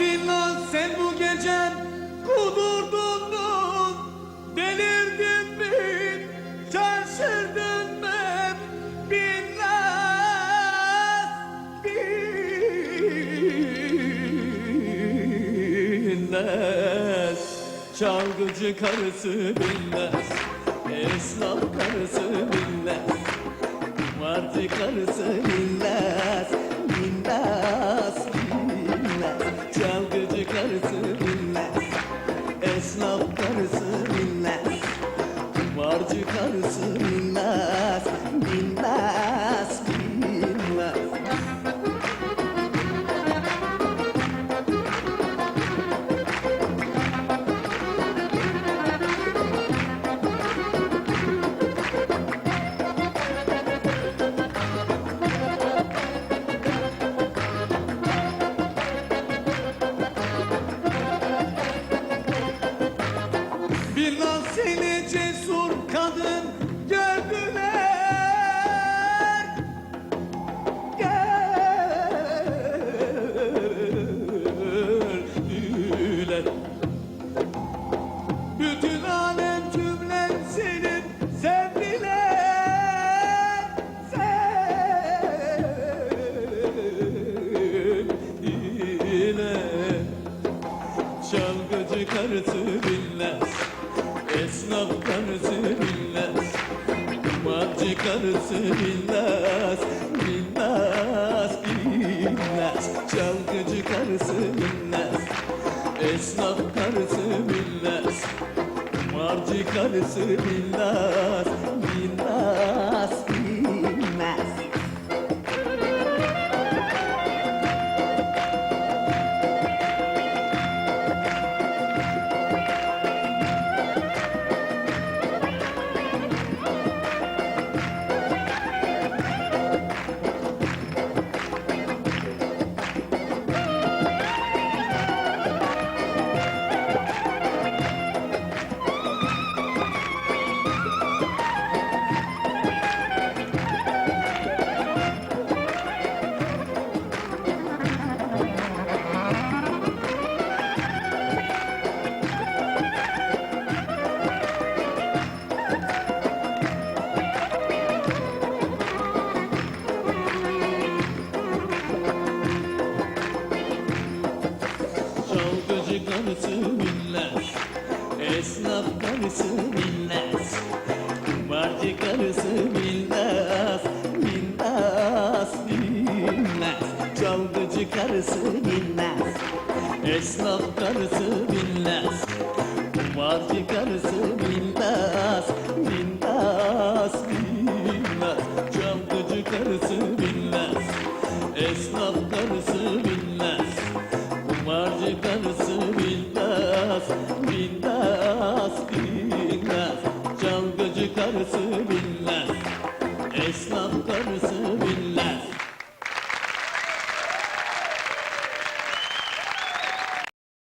billah sen bu gece kudurdun mu? Delirdin mi? Şaşırdın mı? Billah, billah Çalgıcı karısı billah Esnaf karısı billah Kumarcı karısı billah karısı bilmez Bilmez, bilmez. Bir karısı bilmez. Esnaf karısı bilmez. Kumarcı karısı bilmez. Bilmez, bilmez. Çalgıcı karısı bilmez. Esnaf karısı bilmez. Kumarcı karısı bilmez. Bilmez, karısı bilmez. Kumarcı karısı bilmez Bilmez, bilmez. Çalgıcı karısı bilmez Esnaf karısı bilmez. Kumarcı karısı bilmez Bilmez, bilmez. Çalgıcı karısı bilmez Esnaf karısı bilmez. Kumarcı karısı bilmez, bilmez, Sarısı billah